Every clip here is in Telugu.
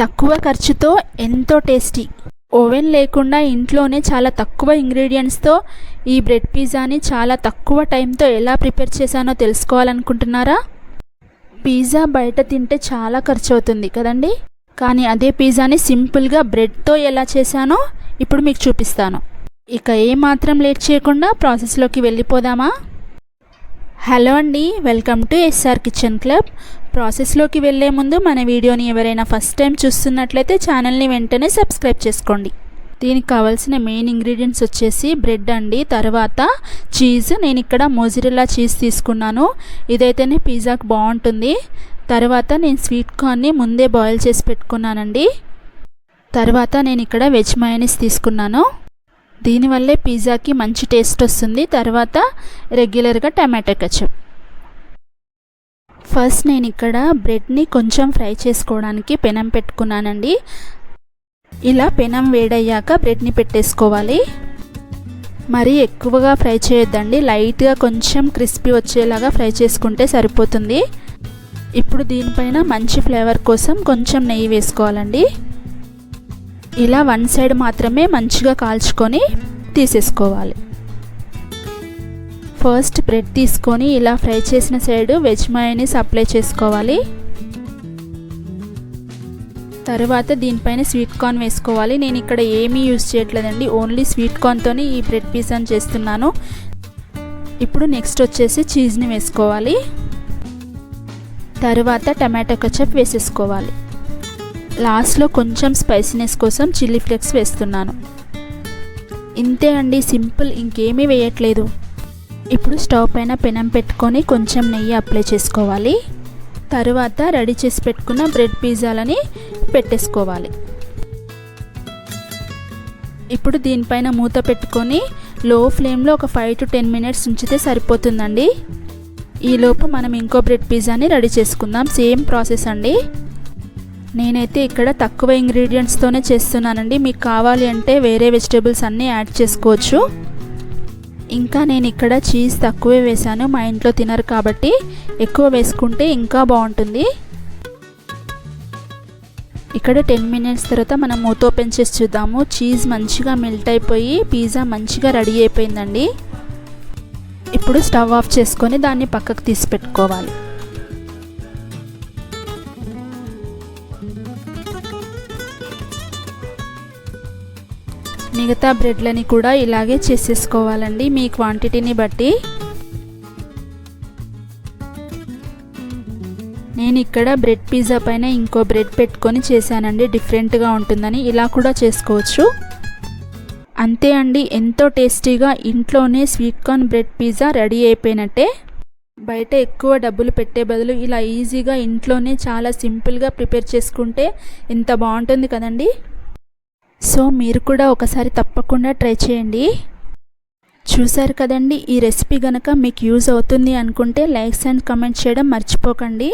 తక్కువ ఖర్చుతో ఎంతో టేస్టీ. ఓవెన్ లేకుండా ఇంట్లోనే చాలా తక్కువ ఇంగ్రీడియంట్స్తో ఈ బ్రెడ్ పిజ్జాని చాలా తక్కువ టైంతో ఎలా ప్రిపేర్ చేశానో తెలుసుకోవాలనుకుంటున్నారా? పిజ్జా బయట తింటే చాలా ఖర్చు అవుతుంది కదండి? కానీ అదే పిజ్జాని సింపుల్గా బ్రెడ్తో ఎలా చేశానో ఇప్పుడు మీకు చూపిస్తాను. ఇక ఏమాత్రం లేట్ చేయకుండా ప్రాసెస్లోకి వెళ్ళిపోదామా? హలో అండి welcome to S R kitchen club. ప్రాసెస్లోకి వెళ్ళే ముందు మన వీడియోని ఎవరైనా ఫస్ట్ టైం చూస్తున్నట్లయితే ఛానల్ని వెంటనే సబ్స్క్రైబ్ చేసుకోండి. దీనికి కావాల్సిన మెయిన్ ఇంగ్రీడియంట్స్ వచ్చేసి బ్రెడ్ అండి తర్వాత చీజ్. నేను ఇక్కడ మోజిరెల్లా చీజ్ తీసుకున్నాను. ఇదైతేనే పిజ్జాకి బాగుంటుంది. తర్వాత నేను స్వీట్ కార్న్ని ముందే బాయిల్ చేసి పెట్టుకున్నానండి. తర్వాత నేను ఇక్కడ వెజ్ మయోనీస్ తీసుకున్నాను. దీనివల్లే పిజ్జాకి మంచి టేస్ట్ వస్తుంది. తర్వాత రెగ్యులర్గా టమాటో కచప్. ఫస్ట్ నేను ఇక్కడ బ్రెడ్ని కొంచెం ఫ్రై చేసుకోవడానికి పెనం పెట్టుకున్నానండి. ఇలా పెనం వేడయ్యాక బ్రెడ్ని పెట్టేసుకోవాలి. మరీ ఎక్కువగా ఫ్రై చేయొద్దండి. లైట్గా కొంచెం క్రిస్పీ వచ్చేలాగా ఫ్రై చేసుకుంటే సరిపోతుంది. ఇప్పుడు దీనిపైన మంచి ఫ్లేవర్ కోసం కొంచెం నెయ్యి వేసుకోవాలండి. ఇలా వన్ సైడ్ మాత్రమే మంచిగా కాల్చుకొని తీసేసుకోవాలి. ఫస్ట్ బ్రెడ్ తీసుకొని ఇలా ఫ్రై చేసిన సైడ్ వెజ్ మయోనీస్ అప్లై చేసుకోవాలి. తర్వాత దీనిపైన స్వీట్ కార్న్ వేసుకోవాలి. నేను ఇక్కడ ఏమీ యూజ్ చేయట్లేదండి. ఓన్లీ స్వీట్ కార్న్తోనే ఈ బ్రెడ్ పిజ్జాని చేస్తున్నాను. ఇప్పుడు నెక్స్ట్ వచ్చేసి చీజ్ని వేసుకోవాలి. తర్వాత టమాటో కచప్ వేసేసుకోవాలి. లాస్ట్లో కొంచెం స్పైసీనెస్ కోసం చిల్లీ ఫ్లేక్స్ వేస్తున్నాను. ఇంతే అండి సింపుల్ ఇంకేమీ వేయట్లేదు. ఇప్పుడు స్టవ్ పైన పెనం పెట్టుకొని కొంచెం నెయ్యి అప్లై చేసుకోవాలి. తరువాత రెడీ చేసి పెట్టుకున్న బ్రెడ్ పిజ్జాలని పెట్టేసుకోవాలి. ఇప్పుడు దీనిపైన మూత పెట్టుకొని లో ఫ్లేమ్లో ఒక ఫైవ్ టు టెన్ మినిట్స్ ఉంచితే సరిపోతుందండి. ఈలోపు మనం ఇంకో బ్రెడ్ పిజ్జాని రెడీ చేసుకుందాం. సేమ్ ప్రాసెస్ అండి. నేనైతే ఇక్కడ తక్కువ ఇంగ్రీడియంట్స్తోనే చేస్తున్నానండి. మీకు కావాలి అంటే వేరే వెజిటేబుల్స్ అన్నీ యాడ్ చేసుకోవచ్చు. ఇంకా నేను ఇక్కడ చీజ్ తక్కువే వేశాను. మా ఇంట్లో తినరు కాబట్టి ఎక్కువ వేసుకుంటే ఇంకా బాగుంటుంది. ఇక్కడ టెన్ మినిట్స్ తర్వాత మనం మూత ఓపెన్ చేసి చూద్దాము. చీజ్ మంచిగా మెల్ట్ అయిపోయి పిజ్జా మంచిగా రెడీ అయిపోయిందండి. ఇప్పుడు స్టవ్ ఆఫ్ చేసుకొని దాన్ని పక్కకు తీసి పెట్టుకోవాలి. మిగతా బ్రెడ్లని కూడా ఇలాగే చేసేసుకోవాలండి మీ క్వాంటిటీని బట్టి. నేను ఇక్కడ బ్రెడ్ పిజ్జా పైన ఇంకో బ్రెడ్ పెట్టుకొని చేశానండి డిఫరెంట్గా ఉంటుందని. ఇలా కూడా చేసుకోవచ్చు. అంతే అండి ఎంతో టేస్టీగా ఇంట్లోనే sweet corn bread pizza ready అయిపోయినట్టే. బయట ఎక్కువ డబ్బులు పెట్టే బదులు ఇలా ఈజీగా ఇంట్లోనే చాలా సింపుల్గా ప్రిపేర్ చేసుకుంటే ఎంత బాగుంటుంది కదండీ. సో మీరు కూడా ఒకసారి తప్పకుండా ట్రై చేయండి. చూశారు కదండి ఈ రెసిపీ కనుక మీకు యూజ్ అవుతుంది అనుకుంటే లైక్స్ అండ్ కమెంట్ చేయడం మర్చిపోకండి.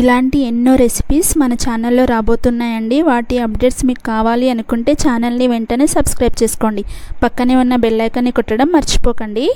ఇలాంటి ఎన్నో రెసిపీస్ మన ఛానల్లో రాబోతున్నాయండి. వాటి అప్డేట్స్ మీకు కావాలి అనుకుంటే ఛానల్ని వెంటనే సబ్స్క్రైబ్ చేసుకోండి. పక్కనే ఉన్న బెల్లైకాన్ని కొట్టడం మర్చిపోకండి.